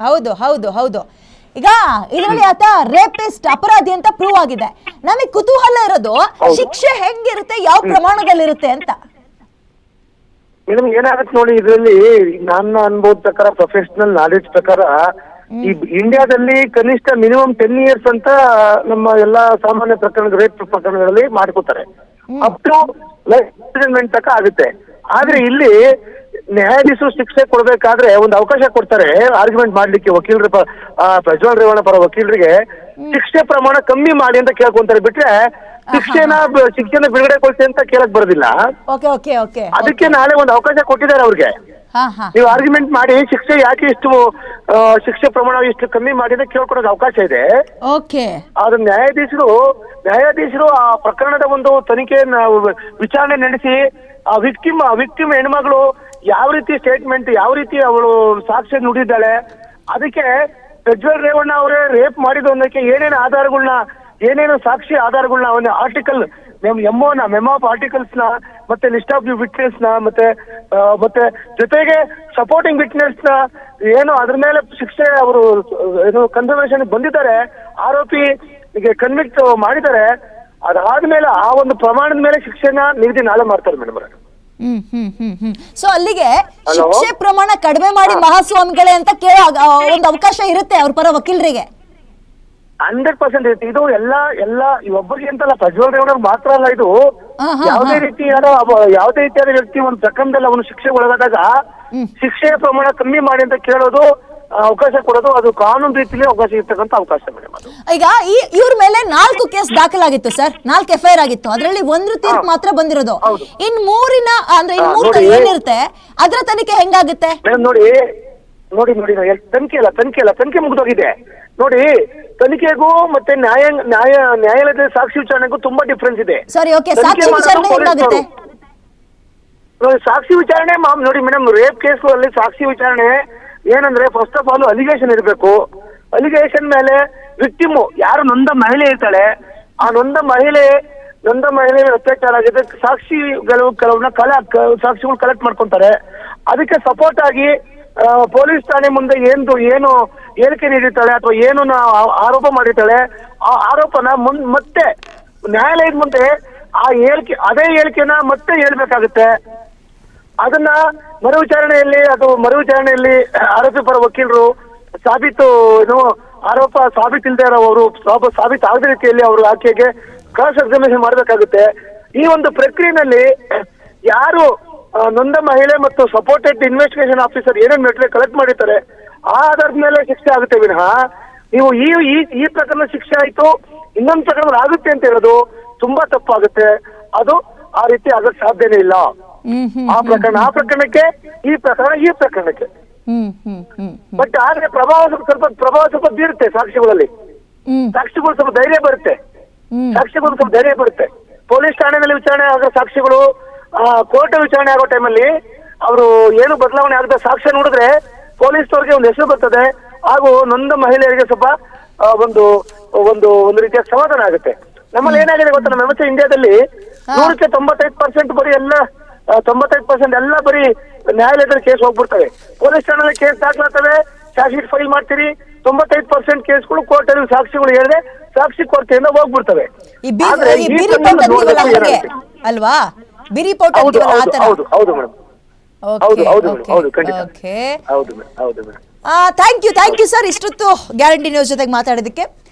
ಹೌದು ಹೌದು ಹೌದು. ಈಗ ಇದರಲ್ಲಿ ಆತ ರೇಪಿಸ್ಟ್ ಅಪರಾಧಿ ಅಂತ ಪ್ರೂವ್ ಆಗಿದೆ. ನಮಗೆ ಕುತೂಹಲ ಇರೋದು ಶಿಕ್ಷೆ ಹೆಂಗಿರುತ್ತೆ ಯಾವ ಪ್ರಮಾಣದಲ್ಲಿರುತ್ತೆ ಅಂತ? ಮೇಡಮ್ ಏನಾಗತ್ತೆ ನೋಡಿ ಇದರಲ್ಲಿ ನನ್ನ ಅನುಭವದ ಪ್ರಕಾರ ಪ್ರೊಫೆಷನಲ್ ನಾಲೆಜ್ ಪ್ರಕಾರ ಈ ಇಂಡಿಯಾದಲ್ಲಿ ಕನಿಷ್ಠ ಮಿನಿಮಮ್ ಟೆನ್ ಇಯರ್ಸ್ ಅಂತ ನಮ್ಮ ಎಲ್ಲಾ ಸಾಮಾನ್ಯ ಪ್ರಕರಣ ರೇಪ್ ಪ್ರಕರಣಗಳಲ್ಲಿ ಮಾಡ್ಕೋತಾರೆ. ಅಪ್ ಟು ಲೈಫ್ ತಕ ತನಕ ಆಗುತ್ತೆ. ಆದ್ರೆ ಇಲ್ಲಿ ನ್ಯಾಯಾಧೀಶರು ಶಿಕ್ಷೆ ಕೊಡ್ಬೇಕಾದ್ರೆ ಒಂದು ಅವಕಾಶ ಕೊಡ್ತಾರೆ. ಆರ್ಗ್ಯುಮೆಂಟ್ ಮಾಡ್ಲಿಕ್ಕೆ ವಕೀಲರ ಪ್ರಜ್ವಲ್ ರೇವಣ್ಣ ಪರ ವಕೀಲರಿಗೆ ಶಿಕ್ಷೆ ಪ್ರಮಾಣ ಕಮ್ಮಿ ಮಾಡಿ ಅಂತ ಕೇಳ್ಕೊಂತಾರೆ. ಬಿಟ್ರೆ ಶಿಕ್ಷೆನ ಶಿಕ್ಷೆನ ಬಿಡುಗಡೆ ಬಿಡುಗಡೆಗೊಳಿಸಿ ಅಂತ ಕೇಳಕ್ ಬರೋದಿಲ್ಲ. Okay okay okay. ಅದಕ್ಕೆ ನಾಳೆ ಒಂದು ಅವಕಾಶ ಕೊಟ್ಟಿದ್ದಾರೆ ಅವ್ರಿಗೆ. ನೀವು ಆರ್ಗ್ಯುಮೆಂಟ್ ಮಾಡಿ ಶಿಕ್ಷೆ ಯಾಕೆ ಇಷ್ಟು ಶಿಕ್ಷೆ ಪ್ರಮಾಣ ಇಷ್ಟು ಕಮ್ಮಿ ಮಾಡಿ ಅಂತ ಕೇಳ್ಕೊಡೋಕೆ ಅವಕಾಶ ಇದೆ. ಆದ್ರೆ ನ್ಯಾಯಾಧೀಶರು ನ್ಯಾಯಾಧೀಶರು ಆ ಪ್ರಕರಣದ ಒಂದು ತನಿಖೆ ವಿಚಾರಣೆ ನಡೆಸಿ ಆ ವಿಕ್ಟಿಮ್ ಆ ವಿಕ್ಟಿಮ್ ಹೆಣ್ಮಗಳು ಯಾವ ರೀತಿ ಸ್ಟೇಟ್ಮೆಂಟ್ ಯಾವ ರೀತಿ ಅವಳು ಸಾಕ್ಷ್ಯ ನುಡಿದ್ದಾಳೆ ಅದಕ್ಕೆ ಪ್ರಜ್ವಲ್ ರೇವಣ್ಣ ಅವರೇ ರೇಪ್ ಮಾಡಿದ ಒಂದಕ್ಕೆ ಏನೇನು ಆಧಾರಗಳನ್ನ ಏನೇನು ಸಾಕ್ಷಿ ಆಧಾರಗಳನ್ನ ಒಂದು ಆರ್ಟಿಕಲ್ ಎಮ್ಒನ ಮೆಮ್ ಆಫ್ ಆರ್ಟಿಕಲ್ಸ್ನ, ಮತ್ತೆ ಲಿಸ್ಟ್ ಆಫ್ ವಿಟ್ನೆಸ್ನ, ಮತ್ತೆ ಮತ್ತೆ ಜೊತೆಗೆ ಸಪೋರ್ಟಿಂಗ್ ವಿಟ್ನೆಸ್ನ, ಏನು ಅದ್ರ ಮೇಲೆ ಶಿಕ್ಷೆ ಅವರು, ಏನು ಕನ್ಸರ್ವೇಷನ್ ಬಂದಿದ್ದಾರೆ, ಆರೋಪಿ ಕನ್ವಿಕ್ಟ್ ಮಾಡಿದ್ದಾರೆ, ಅದಾದ್ಮೇಲೆ ಆ ಒಂದು ಪ್ರಮಾಣದ ಮೇಲೆ ಶಿಕ್ಷೆನ ನಿಗದಿ ನಾಳೆ ಮಾಡ್ತಾರೆ ಮೇಡಮ್ ಹ್ಮ್ ಹ್ಮ್ ಹ್ಮ್ ಹ್ಮ್. ಸೊ ಅಲ್ಲಿಗೆ ಶಿಕ್ಷೆ ಪ್ರಮಾಣ ಕಡಿಮೆ ಮಾಡಿ ಮಹಾಸ್ವಾಮಿಗಳೇ ಅಂತ ಕೇಳೋ ಒಂದು ಅವಕಾಶ ಇರುತ್ತೆ ಅವ್ರ ಪರ ವಕೀಲರಿಗೆ? ಹಂಡ್ರೆಡ್ ಪರ್ಸೆಂಟ್ ಇರುತ್ತೆ. ಇದು ಎಲ್ಲ ಎಲ್ಲ ಒಬ್ಬರಿಗೆ ಅಂತಲ್ಲ ಪ್ರಜ್ವಲ್ ರೇವಣ್ಣ ಮಾತ್ರ ಅಲ್ಲ ಇದು. ಯಾವುದೇ. ರೀತಿಯಾದ ಯಾವುದೇ ರೀತಿಯಾದ ವ್ಯಕ್ತಿ ಒಂದು ಪ್ರಕರಣದಲ್ಲಿ ಅವನು ಶಿಕ್ಷೆ ಒಳಗಾದಾಗ ಶಿಕ್ಷೆಯ ಪ್ರಮಾಣ ಕಮ್ಮಿ ಮಾಡಿ ಅಂತ ಕೇಳೋದು ಅವಕಾಶ ಕೊಡೋದು ಅದು ಕಾನೂನು ರೀತಿಯಲ್ಲಿ ಅವಕಾಶ ಇರ್ತಕ್ಕಂಥ ಅವಕಾಶ ಮೇಡಮ್ ಅದು. ಈಗ ಈ ಇವ್ರ ಮೇಲೆ ನಾಲ್ಕು ಕೇಸ್ ದಾಖಲಾಗಿತ್ತು ಸರ್ ನಾಲ್ಕು ಎಫ್ ಆಗಿತ್ತು. ಅದರಲ್ಲಿ ಒಂದು ತೀರ್ಪು ಮಾತ್ರ ಬಂದಿರೋದು. ಹೌದು. ಇನ್ ಮೂರಿನ ಅಂದ್ರೆ ಇನ್ ಮೂರು ನೋಡಿ. ಏನಿರುತ್ತೆ ಅದ್ರ ತನಿಖೆ ಹೆಂಗಾಗುತ್ತೆ? ಮೇಡಮ್ ನೋಡಿ. ನೋಡಿ ನೋಡಿ ಇಲ್ಲ ತನಿಖೆ ಅಲ್ಲ ತನಿಖೆ ಅಲ್ಲ. ತನಿಖೆ ಮುಗಿದೋಗಿದೆ. ನೋಡಿ ತನಿಖೆಗೂ ಮತ್ತೆ ನ್ಯಾಯ ನ್ಯಾಯ ನ್ಯಾಯಾಲಯದ ಸಾಕ್ಷಿ ವಿಚಾರಣೆಗೂ ತುಂಬಾ ಡಿಫ್ರೆನ್ಸ್ ಇದೆ. ಸರಿ ಓಕೆ ತನಿಖೆ ಸಾಕ್ಷಿ ಮಾಡೋದು ವಿಚಾರಣೆ ಪೊಲೀಸ್ನವರು. ಹೆಂಗಾಗುತ್ತೆ? ನೋಡಿ, ಸಾಕ್ಷಿ ವಿಚಾರಣೆ ಮಾಮ್ ನೋಡಿ ಮೇಡಮ್ ರೇಪ್ ಕೇಸ್ಗಳಲ್ಲಿ ಸಾಕ್ಷಿ ವಿಚಾರಣೆ ಏನಂದ್ರೆ ಫಸ್ಟ್ ಆಫ್ ಆಲ್ ಅಲಿಗೇಷನ್ ಇರಬೇಕು. ಅಲಿಗೇಷನ್ ಮೇಲೆ ವಿಕ್ಟಿಮ್ ಯಾರು ನೊಂದ ಮಹಿಳೆ ಇರ್ತಾಳೆ, ಆ ನೊಂದ ಮಹಿಳೆ ನೊಂದ ಮಹಿಳೆ ಅತ್ಯಾಚಾರ ಆಗಿದೆ ಸಾಕ್ಷಿಗಳು ಕೆಲವನ್ನ ಕಲೆ ಸಾಕ್ಷಿಗಳು ಕಲೆಕ್ಟ್ ಮಾಡ್ಕೊಂತಾರೆ. ಅದಕ್ಕೆ ಸಪೋರ್ಟ್ ಆಗಿ ಪೊಲೀಸ್ ಠಾಣೆ ಮುಂದೆ ಏನು ಏನು ಹೇಳಿಕೆ ನೀಡಿರ್ತಾಳೆ ಅಥವಾ ಏನು ಆರೋಪ ಮಾಡಿರ್ತಾಳೆ, ಆ ಆರೋಪನ ಮುನ್, ಮತ್ತೆ ನ್ಯಾಯಾಲಯದ ಮುಂದೆ ಆ ಹೇಳಿಕೆ, ಅದೇ ಹೇಳಿಕೆನ ಮತ್ತೆ ಹೇಳ್ಬೇಕಾಗುತ್ತೆ. ಅದನ್ನ ಮರು ವಿಚಾರಣೆಯಲ್ಲಿ ಅದು ಮರು ವಿಚಾರಣೆಯಲ್ಲಿ ಆರೋಪಿ ಪರ ವಕೀಲರು ಸಾಬೀತು, ಏನು ಆರೋಪ ಸಾಬೀತಿಲ್ದೇ ಇರೋವರು, ಸಾಬ ಸಾಬೀತು ಆಗದ ರೀತಿಯಲ್ಲಿ ಅವರು ಆಕೆಗೆ ಕ್ರಾಸ್ ಎಕ್ಸಾಮಿನೇಷನ್ ಮಾಡಬೇಕಾಗುತ್ತೆ. ಈ ಒಂದು ಪ್ರಕ್ರಿಯೆನಲ್ಲಿ ಯಾರು ನೊಂದ ಮಹಿಳೆ ಮತ್ತು ಸಪೋರ್ಟೆಡ್ ಇನ್ವೆಸ್ಟಿಗೇಷನ್ ಆಫೀಸರ್ ಏನೇನು ಮೆಟೀರಿಯಲ್ ಕಲೆಕ್ಟ್ ಮಾಡಿರ್ತಾರೆ, ಆ ಆಧಾರದ ಮೇಲೆ ಶಿಕ್ಷೆ ಆಗುತ್ತೆ ವಿನಃ. ನೀವು ಈ ಈ ಪ್ರಕರಣ ಶಿಕ್ಷೆ ಆಯ್ತು, ಇನ್ನೊಂದು ಪ್ರಕರಣ ಆಗುತ್ತೆ ಅಂತ ಹೇಳೋದು ತುಂಬಾ ತಪ್ಪಾಗುತ್ತೆ. ಅದು ಆ ರೀತಿ ಆಗಕ್ಕೆ ಸಾಧ್ಯನೇ ಇಲ್ಲ. ಆ ಪ್ರಕರಣ ಆ ಪ್ರಕರಣಕ್ಕೆ ಈ ಪ್ರಕರಣ ಈ ಪ್ರಕರಣಕ್ಕೆ. ಹ್ಮ್ ಹ್ಮ್ ಹ್ಮ್ ಬಟ್ ಆದ್ರೆ ಪ್ರಭಾವ ಸ್ವಲ್ಪ ಪ್ರಭಾವ ಸ್ವಲ್ಪ ಬೀರುತ್ತೆ ಸಾಕ್ಷಿಗಳಲ್ಲಿ. ಸಾಕ್ಷಿಗಳು ಸ್ವಲ್ಪ ಧೈರ್ಯ ಬರುತ್ತೆ. ಸಾಕ್ಷಿಗಳು ಸ್ವಲ್ಪ ಧೈರ್ಯ ಬರುತ್ತೆ. ಪೊಲೀಸ್ ಠಾಣೆಯಲ್ಲಿ ವಿಚಾರಣೆ ಆಗೋ ಸಾಕ್ಷಿಗಳು ಕೋರ್ಟ್ ವಿಚಾರಣೆ ಆಗೋ ಟೈಮಲ್ಲಿ ಅವರು ಏನು ಬದಲಾವಣೆ ಆಗದ ಸಾಕ್ಷ್ಯ ನೋಡಿದ್ರೆ ಪೊಲೀಸ್ ಪೊಲೀಸ್ನವ್ರಿಗೆ ಒಂದು ಹೆಸರು ಬರ್ತದೆ. ಹಾಗೂ ನೊಂದ ಮಹಿಳೆಯರಿಗೆ ಸ್ವಲ್ಪ ಒಂದು ಒಂದು ಒಂದು ರೀತಿಯ ಸಮಾಧಾನ ಆಗುತ್ತೆ. ನಮ್ಮಲ್ಲಿ ಏನಾಗಿದೆ ಗೊತ್ತಾ? ನಮ್ಮ ವ್ಯವಸ್ಥೆ ಇಂಡಿಯಾದಲ್ಲಿ ನೂರಕ್ಕೆ ತೊಂಬತ್ತೈದು ಪರ್ಸೆಂಟ್ ಬರೀ ಎಲ್ಲ ತೊಂಬತ್ತೈದು ಪರ್ಸೆಂಟ್ ಎಲ್ಲ ಬರೀ ನ್ಯಾಯಾಲಯದಲ್ಲಿ ಕೇಸ್ ಹೋಗ್ಬಿಡ್ತವೆ. ಪೊಲೀಸ್ ಠಾಣೆಯಲ್ಲಿ ಕೇಸ್ ದಾಖಲಾಗ್ತವೆ ಚಾರ್ಜ್ ಶೀಟ್ ಫೈಲ್ ಮಾಡ್ತೀರಿ ತೊಂಬತ್ತೈದು ಪರ್ಸೆಂಟ್ ಕೇಸ್ಗಳು ಕೋರ್ಟ್ ಅಲ್ಲಿ ಸಾಕ್ಷಿಗಳು ಹೇಳಿದ್ರೆ ಸಾಕ್ಷಿ ಕೊರತೆಯಿಂದ ಹೋಗ್ಬಿಡ್ತವೆ. ಅಲ್ವಾ? ಬಿರಿ ಪೌಟ್ ಹೌದು ಹೌದು ಆತರ ಹೌದು ಹೌದು ಮೇಡಮ್. ಹೌದು ಹೌದು ಹೌದು ಖಂಡಿತ. ಓಕೆ ಹೌದು ಮೇಡಮ್ ಹೌದು madam. Thank you thank you sir ಇಷ್ಟೊತ್ತು ಗ್ಯಾರಂಟಿ ನ್ಯೂಸ್ ಜೊತೆಗೆ ಮಾತಾಡೋದಕ್ಕೆ